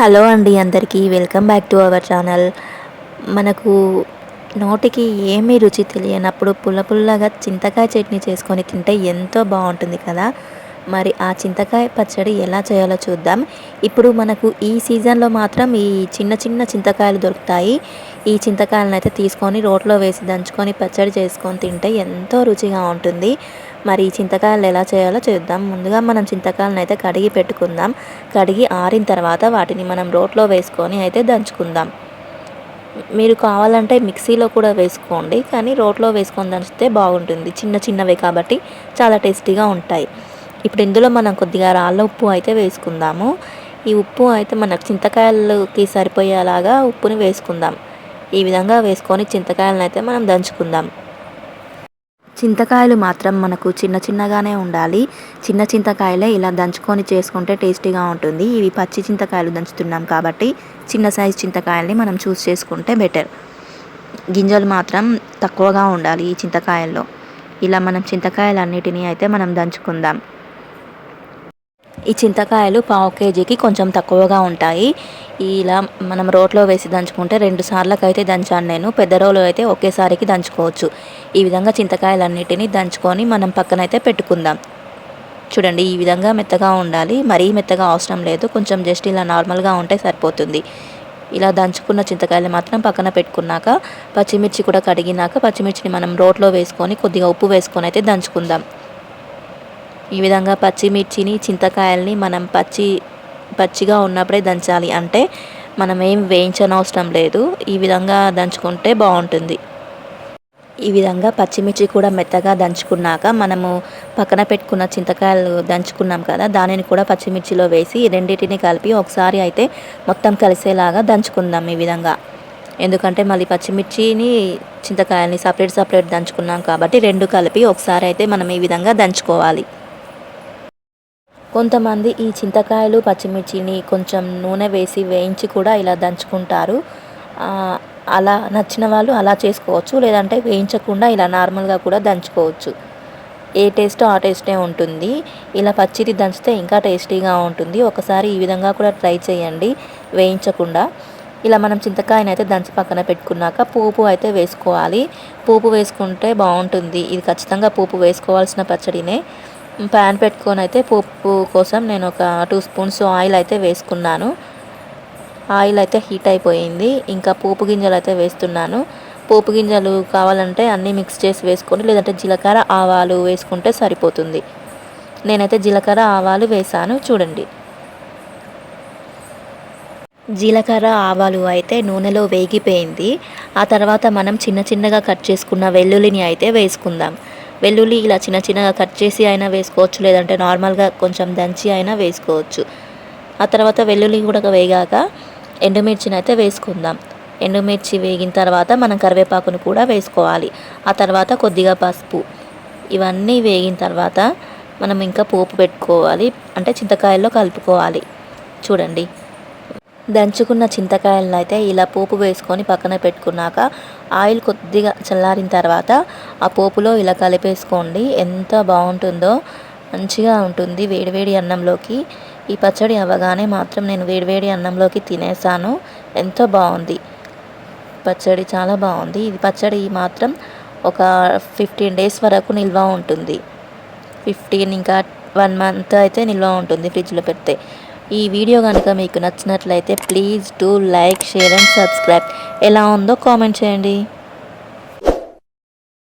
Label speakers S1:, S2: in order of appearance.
S1: Hello అండి అందరికీ welcome back to our channel. మనకు నోటికి ఏమీ రుచి తెలియనప్పుడు పుల్ల పుల్లగా చింతకాయ చట్నీ చేసుకొని తింటే ఎంతో బాగుంటుంది కదా. మరి ఆ చింతకాయ పచ్చడి ఎలా చేయాలో చూద్దాం. ఇప్పుడు మనకు ఈ సీజన్లో మాత్రం ఈ చిన్న చిన్న చింతకాయలు దొరుకుతాయి. ఈ చింతకాయలను అయితే తీసుకొని రోట్లో వేసి దంచుకొని పచ్చడి చేసుకొని తింటే ఎంతో రుచిగా ఉంటుంది. మరి ఈ చింతకాయలు ఎలా చేయాలో చూద్దాం. ముందుగా మనం చింతకాయలను అయితే కడిగి పెట్టుకుందాం. కడిగి ఆరిన తర్వాత వాటిని మనం రోట్లో వేసుకొని అయితే దంచుకుందాం. మీరు కావాలంటే మిక్సీలో కూడా వేసుకోండి కానీ రోట్లో వేసుకొని దంచితే బాగుంటుంది. చిన్న చిన్నవి కాబట్టి చాలా టేస్టీగా ఉంటాయి. ఇప్పుడు ఇందులో మనం కొద్దిగా రాళ్ళ ఉప్పు అయితే వేసుకుందాము. ఈ ఉప్పు అయితే మనకు చింతకాయలకి సరిపోయేలాగా ఉప్పుని వేసుకుందాం. ఈ విధంగా వేసుకొని చింతకాయలను అయితే మనం దంచుకుందాం. చింతకాయలు మాత్రం మనకు చిన్న చిన్నగానే ఉండాలి. చిన్న చింతకాయలే ఇలా దంచుకొని చేసుకుంటే టేస్టీగా ఉంటుంది. ఇవి పచ్చి చింతకాయలు దంచుతున్నాం కాబట్టి చిన్న సైజు చింతకాయల్ని మనం చూస్ చేసుకుంటే బెటర్. గింజలు మాత్రం తక్కువగా ఉండాలి ఈ చింతకాయల్లో. ఇలా మనం చింతకాయలన్నిటినీ అయితే మనం దంచుకుందాం. ఈ చింతకాయలు పావు కేజీకి కొంచెం తక్కువగా ఉంటాయి. ఇలా మనం రోట్లో వేసి దంచుకుంటే రెండు సార్లకు అయితే దంచాను నేను. పెద్ద రోలు అయితే ఒకేసారికి దంచుకోవచ్చు. ఈ విధంగా చింతకాయలన్నిటినీ దంచుకొని మనం పక్కనైతే పెట్టుకుందాం. చూడండి ఈ విధంగా మెత్తగా ఉండాలి. మరీ మెత్తగా అవసరం లేదు. కొంచెం జస్ట్ ఇలా నార్మల్గా ఉంటే సరిపోతుంది. ఇలా దంచుకున్న చింతకాయలు మాత్రం పక్కన పెట్టుకున్నాక పచ్చిమిర్చి కూడా కడిగినాక పచ్చిమిర్చిని మనం రోట్లో వేసుకొని కొద్దిగా ఉప్పు వేసుకొని అయితే దంచుకుందాం. ఈ విధంగా పచ్చిమిర్చిని చింతకాయల్ని మనం పచ్చి పచ్చిగా ఉన్నప్పుడే దంచాలి. అంటే మనం ఏం వేయించనవసరం లేదు. ఈ విధంగా దంచుకుంటే బాగుంటుంది. ఈ విధంగా పచ్చిమిర్చి కూడా మెత్తగా దంచుకున్నాక మనము పక్కన పెట్టుకున్న చింతకాయలు దంచుకున్నాం కదా దానిని కూడా పచ్చిమిర్చిలో వేసి రెండింటిని కలిపి ఒకసారి అయితే మొత్తం కలిసేలాగా దంచుకుందాం ఈ విధంగా. ఎందుకంటే మళ్ళీ పచ్చిమిర్చిని చింతకాయల్ని సపరేట్ సపరేట్ దంచుకున్నాం కాబట్టి రెండు కలిపి ఒకసారి అయితే మనం ఈ విధంగా దంచుకోవాలి. కొంతమంది ఈ చింతకాయలు పచ్చిమిర్చిని కొంచెం నూనె వేసి వేయించి కూడా ఇలా దంచుకుంటారు. అలా నచ్చిన వాళ్ళు అలా చేసుకోవచ్చు లేదంటే వేయించకుండా ఇలా నార్మల్గా కూడా దంచుకోవచ్చు. ఏ టేస్ట్ ఆ టేస్టే ఉంటుంది. ఇలా పచ్చిది దంచితే ఇంకా టేస్టీగా ఉంటుంది. ఒకసారి ఈ విధంగా కూడా ట్రై చేయండి వేయించకుండా. ఇలా మనం చింతకాయని అయితే దంచి పక్కన పెట్టుకున్నాక పోపు అయితే వేసుకోవాలి. పోపు వేసుకుంటే బాగుంటుంది. ఇది ఖచ్చితంగా పోపు వేసుకోవాల్సిన పచ్చడినే. ప్యాన్ పెట్టుకొని అయితే పోపు కోసం నేను ఒక టూ స్పూన్స్ ఆయిల్ అయితే వేసుకున్నాను. ఆయిల్ అయితే హీట్ అయిపోయింది. ఇంకా పోపు గింజలు అయితే వేస్తున్నాను. పోపు గింజలు కావాలంటే అన్నీ మిక్స్ చేసి వేసుకొని లేదంటే జీలకర్ర ఆవాలు వేసుకుంటే సరిపోతుంది. నేనైతే జీలకర్ర ఆవాలు వేసాను. చూడండి. జీలకర్ర ఆవాలు అయితే నూనెలో వేగిపోయింది. ఆ తర్వాత మనం చిన్న చిన్నగా కట్ చేసుకున్న వెల్లుల్లిని అయితే వేసుకుందాం. వెల్లుల్లి ఇలా చిన్న చిన్నగా కట్ చేసి అయినా వేసుకోవచ్చు లేదంటే నార్మల్గా కొంచెం దంచి అయినా వేసుకోవచ్చు. ఆ తర్వాత వెల్లుల్లి కూడా వేగాక ఎండుమిర్చిని అయితే వేసుకుందాం. ఎండుమిర్చి వేగిన తర్వాత మనం కరివేపాకును కూడా వేసుకోవాలి. ఆ తర్వాత కొద్దిగా పసుపు. ఇవన్నీ వేగిన తర్వాత మనం ఇంకా పోపు పెట్టుకోవాలి. అంటే చింతకాయల్లో కలుపుకోవాలి. చూడండి. దంచుకున్న చింతకాయలను అయితే ఇలా పోపు వేసుకొని పక్కన పెట్టుకున్నాక ఆయిల్ కొద్దిగా చల్లారిన తర్వాత ఆ పోపులో ఇలా కలిపేసుకోండి. ఎంత బాగుంటుందో మంచిగా ఉంటుంది వేడివేడి అన్నంలోకి. ఈ పచ్చడి అవ్వగానే మాత్రం నేను వేడివేడి అన్నంలోకి తినేసాను. ఎంతో బాగుంది. పచ్చడి చాలా బాగుంది. ఇది పచ్చడి మాత్రం ఒక ఫిఫ్టీన్ డేస్ వరకు నిల్వ ఉంటుంది. ఫిఫ్టీన్ ఇంకా వన్ మంత్ అయితే నిల్వ ఉంటుంది ఫ్రిడ్జ్లో పెడితే. ఈ వీడియో కనుక మీకు నచ్చినట్లయితే please do like share and subscribe ఎలా ఉందో కామెంట్ చేయండి.